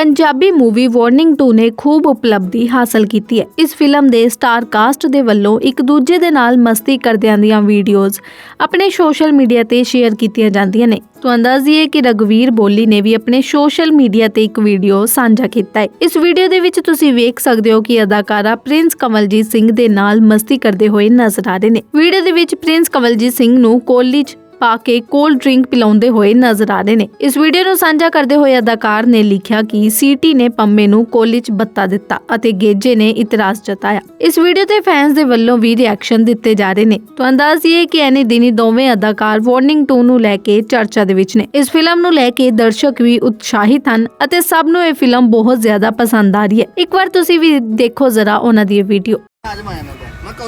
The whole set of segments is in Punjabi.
ਪੰਜਾਬੀ ਮੂਵੀ ਵਾਰਨਿੰਗ 2 ਨੇ ਖੂਬ ਉਪਲਬਧੀ ਹਾਸਲ ਕੀਤੀ ਹੈ। ਇਸ ਫਿਲਮ ਦੇ ਸਟਾਰ ਕਾਸਟ ਦੇ ਵੱਲੋਂ ਇੱਕ ਦੂਜੇ ਦੇ ਨਾਲ ਮਸਤੀ ਕਰਦਿਆਂ ਦੀਆਂ ਵੀਡੀਓਜ਼ ਆਪਣੇ ਸੋਸ਼ਲ ਮੀਡੀਆ ਤੇ ਸ਼ੇਅਰ ਕੀਤੀਆਂ ਜਾਂਦੀਆਂ ਨੇ। ਤੁਹਾਨੂੰ ਦੱਸ ਦਈਏ ਕਿ ਰਗਵੀਰ ਬੋਲੀ ਨੇ ਵੀ ਆਪਣੇ ਸੋਸ਼ਲ ਮੀਡੀਆ ਤੇ ਇੱਕ ਵੀਡੀਓ ਸਾਂਝਾ ਕੀਤਾ ਹੈ। ਇਸ ਵੀਡੀਓ ਦੇ ਵਿੱਚ ਤੁਸੀਂ ਵੇਖ ਸਕਦੇ ਹੋ ਕਿ ਅਦਾਕਾਰਾ ਪ੍ਰਿੰਸ ਕਮਲਜੀਤ ਸਿੰਘ ਦੇ ਨਾਲ ਮਸਤੀ ਕਰਦੇ ਹੋਏ ਨਜ਼ਰ ਆ ਰਹੇ ਨੇ। ਵੀਡੀਓ ਦੇ ਵਿੱਚ ਪ੍ਰਿੰਸ ਕਮਲਜੀਤ ਸਿੰਘ ਨੂੰ ਕੋਲੀ 'ਚ ਪਾ ਕੇ ਕੋਲਡ ਡਰਿੰਕ ਪਿਲਾਉਂਦੇ ਹੋਏ ਨਜ਼ਰ ਆ ਰਹੇ ਨੇ। ਇਸ ਵੀਡੀਓ ਨੂੰ ਸਾਂਝਾ ਕਰਦੇ ਹੋਏ ਅਦਾਕਾਰ ਨੇ ਲਿਖਿਆ ਕਿ ਸੀਟੀ ਨੇ ਪੰਮੇ ਨੂੰ ਕੋਲੀ 'ਚ ਬੱਤਾ ਦਿੱਤਾ ਅਤੇ ਗੇਜੇ ਨੇ ਇਤਰਾਜ਼ ਜਤਾਇਆ। ਇਸ ਵੀਡੀਓ ਤੇ ਫੈਨਸ ਦੇ ਵੱਲੋਂ ਵੀ ਰਿਐਕਸ਼ਨ ਦਿੱਤੇ ਜਾ ਰਹੇ ਨੇ। ਤੁਹਾਨੂੰ ਦੱਸ ਦਈਏ ਕਿ ਐਨੇ ਦਿਨੀ ਦੋਵੇਂ ਅਦਾਕਾਰ ਵਾਰਨਿੰਗ 2 ਨੂੰ ਲੈ ਕੇ ਚਰਚਾ ਦੇ ਵਿੱਚ ਨੇ। ਇਸ ਫਿਲਮ ਨੂੰ ਲੈ ਕੇ ਦਰਸ਼ਕ ਵੀ ਉਤਸ਼ਾਹਿਤ ਹਨ ਅਤੇ ਸਭ ਨੂੰ ਇਹ ਫਿਲਮ ਬਹੁਤ ਜ਼ਿਆਦਾ ਪਸੰਦ ਆ ਰਹੀ ਹੈ। ਇੱਕ ਵਾਰ ਤੁਸੀਂ ਵੀ ਦੇਖੋ ਜ਼ਰਾ ਉਹਨਾਂ ਦੀ ਇਹ ਵੀਡੀਓ ਅੱਜ ਮਾਇਆ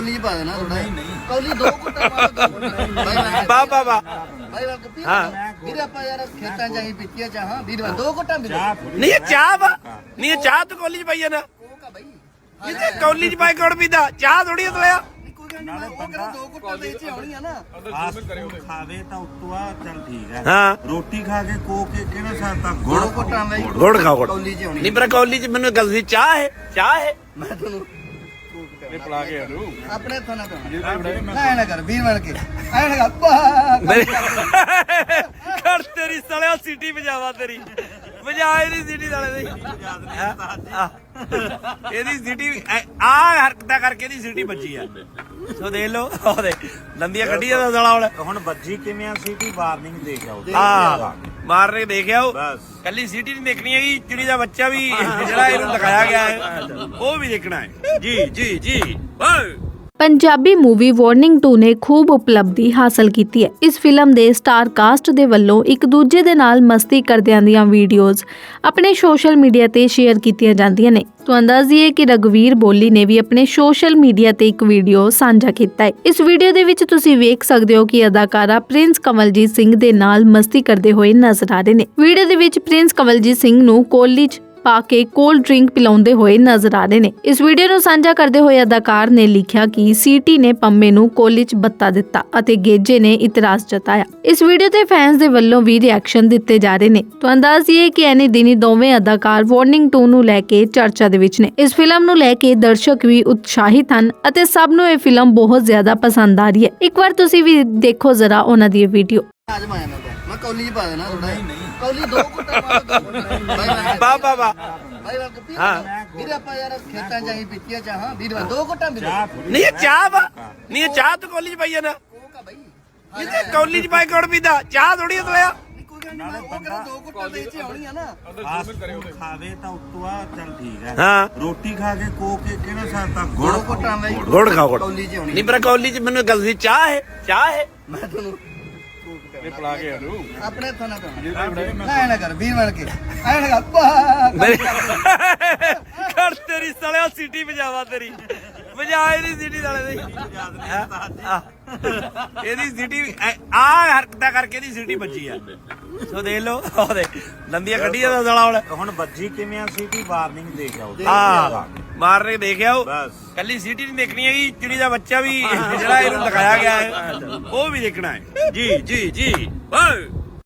ਕੌਲੀ ਪਾ ਦੇਣਾ ਥੋੜਾ ਕੌਲੀ ਦੋ ਕੁੱਟਾ ਮਾਰ ਦੋ। ਬਾ ਬਾ ਬਾ ਭਾਈ ਵਾਲ ਕਪੀ ਹਾਂ। ਵੀਰ ਆਪਾਂ ਯਾਰ ਖੇਤਾਂ ਚਾਹੀ ਪੀਤੀਆਂ ਚਾਹਾਂ। ਵੀਰ ਦੋ ਕੁੱਟਾ ਵੀਰ ਨਹੀਂ ਇਹ ਚਾਹ ਵਾ। ਨਹੀਂ ਇਹ ਚਾਹ ਤੂੰ ਕੋਲੀ ਚ ਪਾਈ ਜਾਣਾ ਕੋਕਾ ਭਾਈ ਇਹ ਤੇ ਕੋਲੀ ਚ ਪਾਈ ਕੋੜ ਪੀਦਾ। ਚਾਹ ਥੋੜੀ ਤਲਿਆ ਨਹੀਂ ਕੋਈ ਗੱਲ ਨਹੀਂ ਮੈਂ ਉਹ ਕਹਿੰਦਾ ਦੋ ਕੁੱਟਾ ਦੇ ਚ ਆਉਣੀ ਆ ਨਾ। ਖਾਵੇ ਤਾਂ ਉਤੋਂ ਆ ਚੱਲ ਠੀਕ ਹੈ। ਹਾਂ। ਰੋਟੀ ਖਾ ਕੇ ਕੋ ਕੇ ਕਿਹੜਾ ਦੋ ਗੁੜ ਕੁੱਟਾ ਲਈ ਗੁੜ ਖਾਓ ਗੁੜ। ਕੌਲੀ ਚ ਆਉਣੀ ਨਹੀਂ ਪਰ ਕੋਲੀ ਚ ਮੈਨੂੰ ਗੱਲ ਦੀ ਚਾਹ ਹੈ ਚਾਹ ਹੈ। ਮੈਂ ਤੁਹਾਨੂੰ ਇਹ ਪਲਾ ਕੇ ਆਨੂੰ ਆਪਣੇ ਹੱਥਾਂ ਨਾਲ ਪਾਉਣਾ ਐ ਨਾ ਕਰ ਵੀਰ ਬਣ ਕੇ। ਐ ਨਾ ਕਰ ਪਾ ਮੇਰੀ ਕਰ ਤੇਰੀ ਸਾਲਿਆ ਸੀਟੀ ਵਜਾਵਾ ਤੇਰੀ। ਵਜਾ ਇਹਦੀ ਸੀਟੀ ਸਾਲੇ ਦੀ। ਹੈਂ? ਆਹ। ਇਹਦੀ ਸੀਟੀ ਆ ਹਰਕਤਾਂ ਕਰਕੇ ਇਹਦੀ ਸੀਟੀ ਵੱਜੀ ਆ। ਸੋ ਦੇਖ ਲਓ ਉਹ ਦੇ ਲੰਦੀਆਂ ਕੱਢੀਆਂ ਦਾ ਸਾਲਾ ਹੁਣ। ਹੁਣ ਬੱਜੀ ਕਿਵੇਂ ਆ ਸੀਟੀ ਵਾਰਨਿੰਗ ਦੇ ਕੇ ਆਓ। ਆ ਮਾਰਨੇ ਦੇਖਿਆ ਉਹ ਬਸ। ਕੱਲੀ ਸੀਟੀ ਨਹੀਂ ਦੇਖਣੀ ਹੈਗੀ ਚਿੜੀ ਦਾ ਬੱਚਾ ਵੀ ਜਿਹੜਾ ਇਹਨੂੰ ਦਿਖਾਇਆ ਗਿਆ ਹੈ ਉਹ ਵੀ ਦੇਖਣਾ ਹੈ। ਜੀ ਜੀ ਜੀ। ਓਏ ਪੰਜਾਬੀ ਮੂਵੀ ਵਾਰਨਿੰਗ 2 ਨੇ ਖੂਬ ਉਪਲਬਧੀ ਹਾਸਲ ਕੀਤੀ ਹੈ। ਇਸ ਫਿਲਮ ਦੇ ਸਟਾਰ ਕਾਸਟ ਦੇ ਵੱਲੋਂ ਇੱਕ ਦੂਜੇ ਦੇ ਨਾਲ ਮਸਤੀ ਕਰਦਿਆਂ ਦੀਆਂ ਵੀਡੀਓਜ਼ ਆਪਣੇ ਸੋਸ਼ਲ ਮੀਡੀਆ ਤੇ ਸ਼ੇਅਰ ਕੀਤੀਆਂ ਜਾਂਦੀਆਂ ਨੇ। ਤੁਹਾਨੂੰ ਦੱਸ ਦਈਏ ਕਿ ਰਗਵੀਰ ਬੋਲੀ ਨੇ ਵੀ ਆਪਣੇ ਸੋਸ਼ਲ ਮੀਡੀਆ ਤੇ ਇੱਕ ਵੀਡੀਓ ਸਾਂਝਾ ਕੀਤਾ ਹੈ। ਇਸ ਵੀਡੀਓ ਦੇ ਵਿੱਚ ਤੁਸੀਂ ਵੇਖ ਸਕਦੇ ਹੋ ਕਿ ਅਦਾਕਾਰਾ ਪ੍ਰਿੰਸ ਕਮਲਜੀਤ ਸਿੰਘ ਦੇ ਨਾਲ ਮਸਤੀ ਕਰਦੇ ਹੋਏ ਨਜ਼ਰ ਆ ਰਹੇ ਨੇ। ਵੀਡੀਓ ਦੇ ਵਿੱਚ ਪ੍ਰਿੰਸ ਕਮਲਜੀਤ ਸਿੰਘ ਨੂੰ ਕੋਲੀ 'ਚ ਪਾ ਕੇ ਕੋਲਡ ਡਰਿੰਕ ਪਿਲਾਉਂਦੇ ਹੋਏ ਨਜ਼ਰ ਆ ਰਹੇ ਨੇ। ਇਸ ਵੀਡੀਓ ਨੂੰ ਸਾਂਝਾ ਕਰਦੇ ਹੋਏ ਅਦਾਕਾਰ ਨੇ ਲਿਖਿਆ ਕਿ ਸੀਟੀ ਨੇ ਪੰਮੇ ਨੂੰ ਕੋਲੀ 'ਚ ਬੱਤਾ ਦਿੱਤਾ ਅਤੇ ਗੇਜੇ ਨੇ ਇਤਰਾਜ਼ ਜਤਾਇਆ। ਇਸ ਵੀਡੀਓ ਤੇ ਫੈਨਸ ਦੇ ਵੱਲੋਂ ਵੀ ਰਿਐਕਸ਼ਨ ਦਿੱਤੇ ਜਾ ਰਹੇ ਨੇ। ਤੁਹਾਨੂੰ ਦੱਸ ਦਈਏ ਕਿ ਐਨੇ ਦਿਨੀ ਦੋਵੇਂ ਅਦਾਕਾਰ ਵਾਰਨਿੰਗ 2 ਨੂੰ ਲੈ ਕੇ ਚਰਚਾ ਦੇ ਵਿੱਚ ਨੇ। ਇਸ ਫਿਲਮ ਨੂੰ ਲੈ ਕੇ ਦਰਸ਼ਕ ਵੀ ਉਤਸ਼ਾਹਿਤ ਹਨ ਅਤੇ ਸਭ ਨੂੰ ਇਹ ਫਿਲਮ ਬਹੁਤ ਜ਼ਿਆਦਾ ਪਸੰਦ ਆ ਰਹੀ ਹੈ। ਇੱਕ ਵਾਰ ਤੁਸੀਂ ਵੀ ਦੇਖੋ ਜ਼ਰਾ ਉਹਨਾਂ ਦੀ ਇਹ ਵੀਡੀਓ ਕੌਲੀ ਚ ਪਾ ਦੇਣਾ ਥੋੜਾ ਕੌਲੀ ਦੋ ਕੁੱਟਾ ਮਾਰ ਦੋ ਬਾ ਬਾ ਬਾ ਭਾਈ ਵਾਲ ਕਪੀ ਹਾਂ। ਵੀਰ ਆਪਾਂ ਯਾਰ ਖੇਤਾਂ ਚਾਹੀ ਪੀਤੀਆਂ ਚਾਹਾਂ ਵੀਰ ਦੋ ਕੁੱਟਾ ਵੀਰ ਨਹੀਂ ਇਹ ਚਾਹ ਵਾ। ਨਹੀਂ ਇਹ ਚਾਹ ਤੂੰ ਕੋਲੀ ਚ ਪਾਈ ਜਾਣਾ। ਕੋਕਾ ਭਾਈ ਇਹ ਤੇ ਕੋਲੀ ਚ ਪਾਈ ਕੋੜ ਪੀਦਾ। ਚਾਹ ਥੋੜੀ ਤਲਿਆ ਨਹੀਂ ਕੋਈ ਗੱਲ ਨਹੀਂ ਮੈਂ ਉਹ ਕਹਿੰਦਾ ਦੋ ਕੁੱਟਾ ਦੇ ਚ ਆਉਣੀ ਆ ਨਾ। ਫਾਸਟ ਫੂਡ ਖਾਵੇ ਤਾਂ ਉਤੋਂ ਆ ਚੱਲ ਠੀਕ ਹੈ। ਹਾਂ। ਰੋਟੀ ਖਾ ਕੇ ਕੋ ਕੇ ਕਿਹੜਾ ਦੋ ਗੁੜ ਕੁੱਟਾ ਲਈ ਗੁੜ ਖਾਓ ਗੁੜ। ਕੌਲੀ ਚ ਆਉਣੀ। ਨਹੀਂ ਪਰ ਕੋਲੀ ਚ ਮੈਨੂੰ ਗੱਲ ਦੀ ਚਾਹ ਹੈ ਚਾਹ ਹੈ। ਮੈਂ ਤੁਹਾਨੂੰ ਇਹ ਪਲਾ ਕੇ ਆਨੂੰ ਆਪਣੇ ਹੱਥਾਂ ਨਾਲ ਪਾਉਣਾ। ਐ ਨਾ ਕਰ ਵੀਰ ਬਣ ਕੇ। ਐ ਨਾ ਕਰ ਪਾ ਮੇਰੀ ਕਰ ਤੇਰੀ ਸਾਲਿਆ ਸੀਟੀ ਵਜਾਵਾ ਤੇਰੀ। ਵਜਾ ਇਹਦੀ ਸੀਟੀ ਸਾਲੇ ਦੀ। ਹੈਂ? ਆਹ। ਇਹਦੀ ਸੀਟੀ ਆ ਹਰਕਤਾਂ ਕਰਕੇ ਇਹਦੀ ਸੀਟੀ ਵੱਜੀ ਆ। ਸੋ ਦੇਖ ਲਓ ਉਹ ਦੇ ਲੰਦੀਆਂ ਕੱਢੀਆਂ ਦਾ ਸਾਲਾ ਹੁਣ। ਹੁਣ ਬੱਜੀ ਕਿਵੇਂ ਆ ਸੀਟੀ? ਵਾਰਨਿੰਗ ਦੇ ਆਓ। ਆ ਮਾਰਨੇ ਦੇਖਿਆ ਉਹ? ਬਸ। ਕੱਲੀ ਸੀਟੀ ਨਹੀਂ ਦੇਖਣੀ ਹੈਗੀ ਚਿੜੀ ਦਾ ਬੱਚਾ ਵੀ ਜਿਹੜਾ ਇਹਨੂੰ ਦਿਖਾਇਆ ਗਿਆ ਹੈ। ਉਹ ਵੀ ਦੇਖਣਾ ਹੈ। ਜੀ ਜੀ ਜੀ। ਓਏ